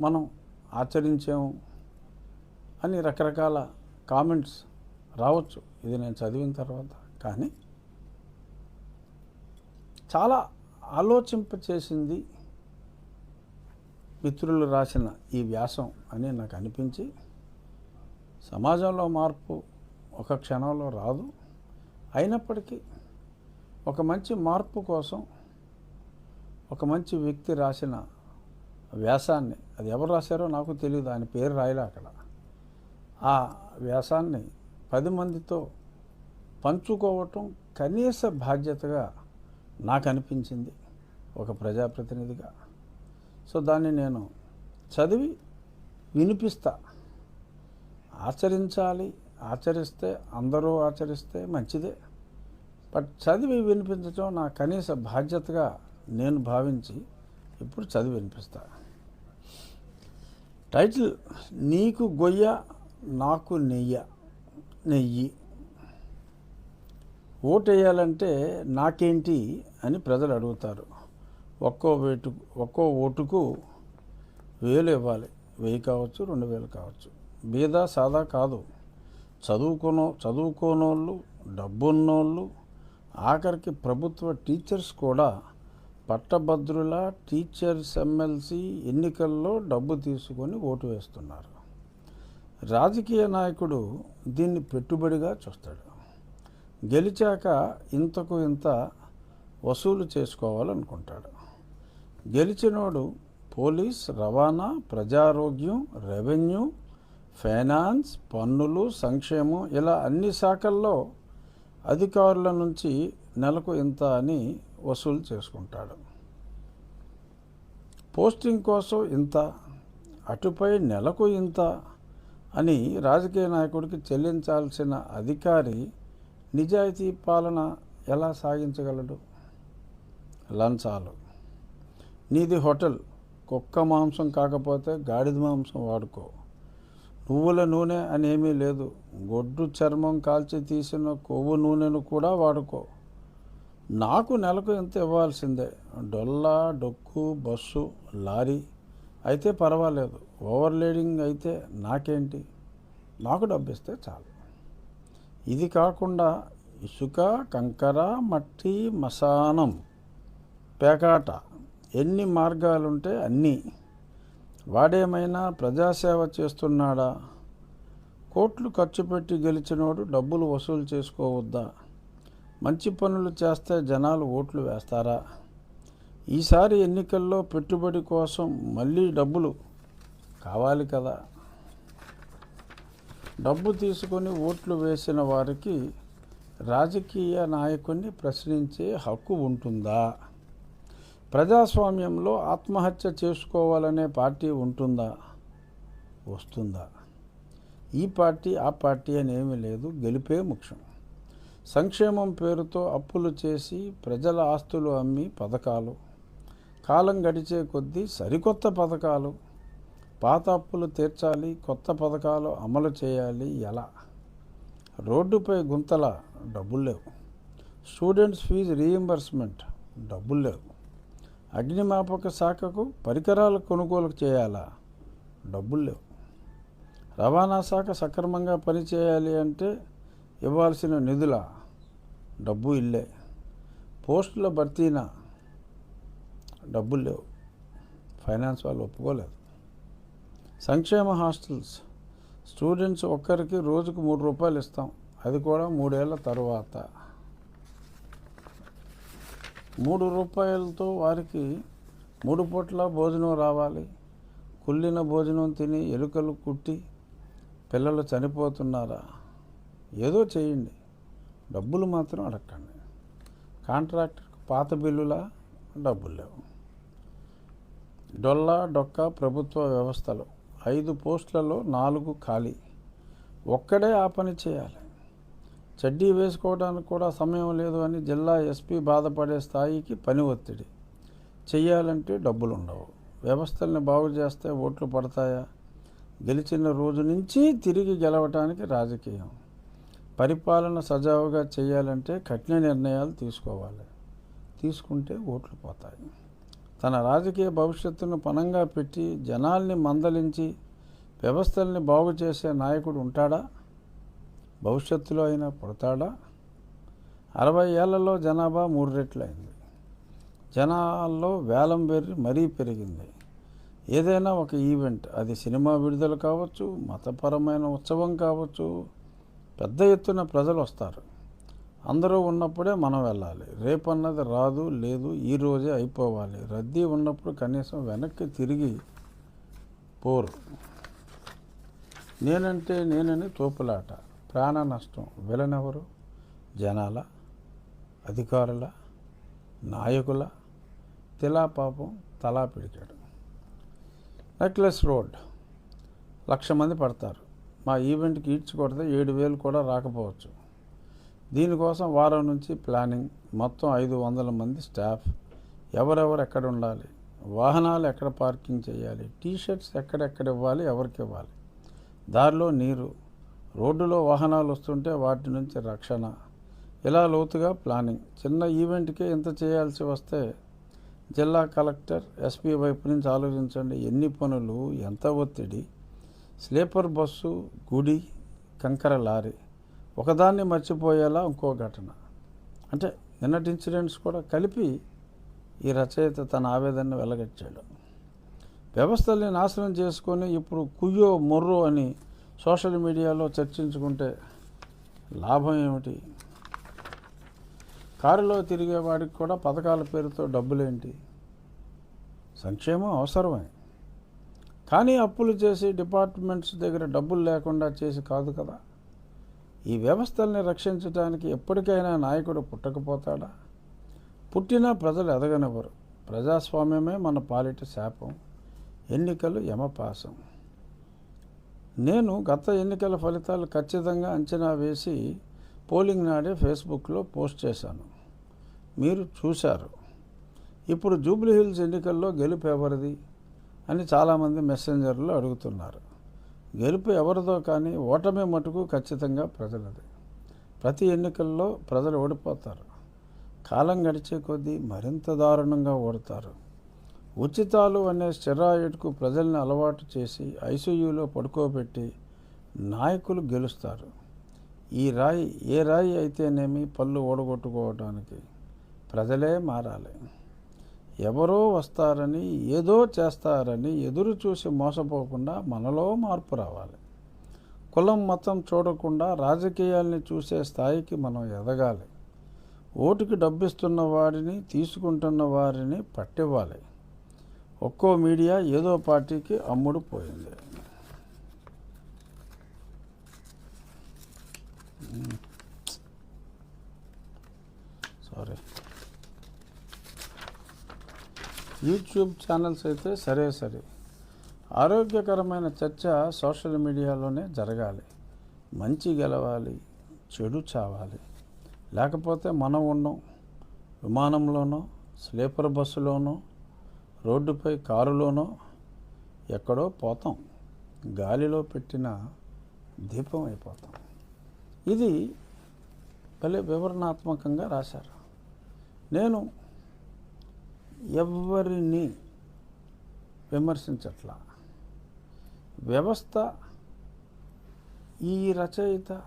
మనం ఆచరించాము అని రకరకాల కామెంట్స్ రావచ్చు. ఇది నేను చదివిన తర్వాత. కానీ చాలా ఆలోచింపచేసింది మిత్రులు రాసిన ఈ వ్యాసం అని నాకు అనిపించి సమాజంలో మార్పు ఒక క్షణంలో రాదు. అయినప్పటికీ ఒక మంచి మార్పు కోసం ఒక మంచి వ్యక్తి రాసిన వ్యాసాన్ని అది ఎవరు రాశారో నాకు తెలియదు ఆయన పేరు రాయలే అక్కడ. ఆ వ్యాసాన్ని పది మందితో పంచుకోవటం కనీస బాధ్యతగా నాకు అనిపించింది ఒక ప్రజాప్రతినిధిగా. సో దాన్ని నేను చదివి వినిపిస్తా. ఆచరించాలి ఆచరిస్తే అందరూ ఆచరిస్తే మంచిదే. బట్ చదివి వినిపించడం నా కనీస బాధ్యతగా నేను భావించి ఇప్పుడు చదివి వినిపిస్తాను టైటిల్ నీకు గొయ్య నాకు నెయ్య నెయ్యి. ఓటేయాలంటే నాకేంటి అని ప్రజలు అడుగుతారు. ఒక్కో వేటు ఒక్కో ఓటుకు వేలు ఇవ్వాలి. వెయ్యి కావచ్చు రెండు వేలు కావచ్చు. బీద సాదా కాదు. చదువుకోనో చదువుకోనోళ్ళు డబ్బున్నోళ్ళు ఆఖరికి ప్రభుత్వ టీచర్స్ కూడా పట్టభద్రుల టీచర్స్ ఎమ్మెల్సీ ఎన్నికల్లో డబ్బు తీసుకొని ఓటు వేస్తున్నారు. రాజకీయ నాయకుడు దీన్ని పెట్టుబడిగా చూస్తాడు. గెలిచాక ఇంతకు ఇంత వసూలు చేసుకోవాలనుకుంటాడు. గెలిచినోడు పోలీస్ రవాణా ప్రజారోగ్యం రెవెన్యూ ఫైనాన్స్ పన్నులు సంక్షేమం ఇలా అన్ని శాఖల్లో అధికారుల నుంచి నెలకు ఇంత అని వసూలు చేసుకుంటాడు. పోస్టింగ్ కోసం ఇంత అటుపై నెలకు ఇంత అని రాజకీయ నాయకుడికి చెల్లించాల్సిన అధికారి నిజాయితీ పాలన ఎలా సాగించగలడు? లంచాలు. నీది హోటల్ కుక్క మాంసం కాకపోతే గాడిద మాంసం వాడుకో. నువ్వుల నూనె అనేమీ లేదు. గొడ్డు చర్మం కాల్చి తీసిన కొవ్వు నూనెను కూడా వాడుకో. నాకు నెలకు ఎంత ఇవ్వాల్సిందే? డొల్లా డొక్కు బస్సు లారీ. అయితే పర్వాలేదు. ఓవర్లీడింగ్ అయితే నాకేంటి? నాకు డబ్బిస్తే చాలు. ఇది కాకుండా ఇసుక కంకర మట్టి మసానం పేకాట ఎన్ని మార్గాలుంటే అన్నీ. వాడేమైనా ప్రజాసేవ చేస్తున్నాడా? కోట్లు ఖర్చు పెట్టి గెలిచినోడు డబ్బులు వసూలు చేసుకోవద్దా? మంచి పనులు చేస్తే జనాలు ఓట్లు వేస్తారా? ఈసారి ఎన్నికల్లో పెట్టుబడి కోసం మళ్ళీ డబ్బులు కావాలి కదా. డబ్బు తీసుకొని ఓట్లు వేసిన వారికి రాజకీయ నాయకుడిని ప్రశ్నించే హక్కు ఉంటుందా? ప్రజాస్వామ్యంలో ఆత్మహత్య చేసుకోవాలనే పార్టీ ఉంటుందా? వస్తుందా? ఈ పార్టీ ఆ పార్టీ అని ఏమీ లేదు. గెలిపే ముఖ్యం. సంక్షేమం పేరుతో అప్పులు చేసి ప్రజల ఆస్తులు అమ్మి పథకాలు. కాలం గడిచే కొద్దీ సరికొత్త పథకాలు. పాత అప్పులు తీర్చాలి కొత్త పథకాలు అమలు చేయాలి ఎలా? రోడ్డుపై గుంతల డబ్బులు లేవు. స్టూడెంట్స్ ఫీజు రీయింబర్స్మెంట్ డబ్బులు లేవు. అగ్నిమాపక శాఖకు పరికరాలు కొనుగోలు చేయాలా? డబ్బులు లేవు. రవాణా శాఖ సక్రమంగా పనిచేయాలి అంటే ఇవ్వాల్సిన నిధుల డబ్బు ఇల్లే. పోస్టుల భర్తీన? డబ్బులు లేవు. ఫైనాన్స్ వాళ్ళు ఒప్పుకోలేదు. సంక్షేమ హాస్టల్స్. స్టూడెంట్స్ ఒక్కరికి రోజుకు మూడు రూపాయలు ఇస్తాం. అది కూడా మూడేళ్ళ తర్వాత. మూడు రూపాయలతో వారికి మూడు పూట్ల భోజనం రావాలి. కుళ్ళిన భోజనం తిని ఎలుకలు కుట్టి పిల్లలు చనిపోతున్నారా? ఏదో చేయండి. డబ్బులు మాత్రం అడగండి కాంట్రాక్టర్కి పాత బిల్లుల? డబ్బులు లేవు. డొల్లా డొక్క ప్రభుత్వ వ్యవస్థలు ఐదు పోస్టులలో నాలుగు ఖాళీ. ఒక్కడే ఆ పని చేయాలి. చడ్డీ వేసుకోవడానికి కూడా సమయం లేదు అని జిల్లా ఎస్పీ బాధపడే స్థాయికి పని ఒత్తిడి. చేయాలంటే డబ్బులు ఉండవు వ్యవస్థల్ని బాగు చేస్తే ఓట్లు పడతాయా? గెలిచిన రోజు నుంచి తిరిగి గెలవటానికి రాజకీయం. పరిపాలన సజావుగా చేయాలంటే కఠిన నిర్ణయాలు తీసుకోవాలి. తీసుకుంటే ఓట్లు పోతాయి. తన రాజకీయ భవిష్యత్తును పణంగా పెట్టి జనాల్ని మందలించి వ్యవస్థల్ని బాగు చేసే నాయకుడు ఉంటాడా? భవిష్యత్తులో అయినా పుడతాడా? అరవై ఏళ్ళలో జనాభా మూడు రెట్లయింది. జనాల్లో వేలం వెర్రి మరీ పెరిగింది. ఏదైనా ఒక ఈవెంట్ అది సినిమా విడుదల కావచ్చు మతపరమైన ఉత్సవం కావచ్చు పెద్ద ఎత్తున ప్రజలు వస్తారు అందరూ ఉన్నప్పుడే మనం వెళ్ళాలి. రేపన్నది రాదు లేదు ఈరోజే అయిపోవాలి. రద్దీ ఉన్నప్పుడు కనీసం వెనక్కి తిరిగి పోరు. నేనంటే నేనని తోపులాట. ప్రాణ నష్టం. విలనెవరు? జనాల? అధికారుల? నాయకుల? తిలా పాపం తలా పిడికాడు. Necklace road. లక్ష మంది పడతారు. మా ఈవెంట్కి ఈడ్చుకొడితే ఏడు వేలు కూడా రాకపోవచ్చు. దీనికోసం వారం నుంచి ప్లానింగ్. మొత్తం ఐదు వందల మంది స్టాఫ్. ఎవరెవరు ఎక్కడ ఉండాలి? వాహనాలు ఎక్కడ పార్కింగ్ చేయాలి? టీ షర్ట్స్ ఎక్కడెక్కడ ఇవ్వాలి? ఎవరికి ఇవ్వాలి? దారిలో నీరు. రోడ్డులో వాహనాలు వస్తుంటే వాటి నుంచి రక్షణ. ఇలా లోతుగా ప్లానింగ్. చిన్న ఈవెంట్కే ఇంత చేయాల్సి వస్తే జిల్లా కలెక్టర్ ఎస్పీ వైపు నుంచి ఆలోచించండి. ఎన్ని పనులు? ఎంత ఒత్తిడి? స్లీపర్ బస్సు గుడి కంకర లారీ ఒకదాన్ని మర్చిపోయేలా ఇంకో ఘటన. అంటే నిన్నటి ఇన్సిడెంట్స్ కూడా కలిపి ఈ రచయిత తన ఆవేదనను వెలగచ్చాడు. వ్యవస్థల్ని నాశనం చేసుకొని ఇప్పుడు కుయ్యో మొర్రో అని సోషల్ మీడియాలో చర్చించుకుంటే లాభం ఏమిటి? కారులో తిరిగే వాడికి కూడా పథకాల పేరుతో డబ్బులేంటి? సంక్షేమం అవసరమే. కానీ అప్పులు చేసి డిపార్ట్మెంట్స్ దగ్గర డబ్బులు లేకుండా చేసి కాదు కదా. ఈ వ్యవస్థల్ని రక్షించడానికి ఎప్పటికైనా నాయకుడు పుట్టకపోతాడా? పుట్టినా ప్రజలు ఎదగనివ్వరు. ప్రజాస్వామ్యమే మన పాలిట శాపం. ఎన్నికలు యమపాసం. నేను గత ఎన్నికల ఫలితాలు ఖచ్చితంగా అంచనా వేసి పోలింగ్ నాడే ఫేస్బుక్లో పోస్ట్ చేశాను. మీరు చూశారు. ఇప్పుడు జూబ్లీహిల్స్ ఎన్నికల్లో గెలుపు ఎవరిది? అని చాలామంది మెసెంజర్లు అడుగుతున్నారు. గెలుపు ఎవరిదో కానీ ఓటమి మటుకు ఖచ్చితంగా ప్రజలది. ప్రతి ఎన్నికల్లో ప్రజలు ఓడిపోతారు. కాలం గడిచే కొద్దీ మరింత దారుణంగా ఓడతారు. ఉచితాలు అనే స్టెరాయిడ్కు ప్రజల్ని అలవాటు చేసి ఐసీయూలో పడుకోబెట్టి నాయకులు గెలుస్తారు. ఈ రాయి ఏ రాయి అయితేనేమి పళ్ళు ఓడగొట్టుకోవడానికి ప్రజలే మారాలి. ఎవరో వస్తారని ఏదో చేస్తారని ఎదురు చూసి మోసపోకుండా మనలో మార్పు రావాలి. కులం మతం చూడకుండా రాజకీయాల్ని చూసే స్థాయికి మనం ఎదగాలి. ఓటుకి డబ్బిస్తున్న వారిని తీసుకుంటున్న వారిని పట్టివ్వాలి. ఒక్కో మీడియా ఏదో పార్టీకి అమ్ముడు పోయింది. సారీ. యూట్యూబ్ ఛానల్స్ అయితే సరే సరే. ఆరోగ్యకరమైన చర్చ సోషల్ మీడియాలోనే జరగాలి. మంచి గెలవాలి చెడు చావాలి. లేకపోతే మనం ఉండం విమానంలోనో స్లీపర్ బస్సులోనో రోడ్డుపై కారులోనో ఎక్కడో పోతాం. గాలిలో పెట్టిన దీపం అయిపోతాం. ఇది భలే వివరణాత్మకంగా రాశారు. నేను ఎవరిని విమర్శించట్లా. వ్యవస్థ ఈ రచయిత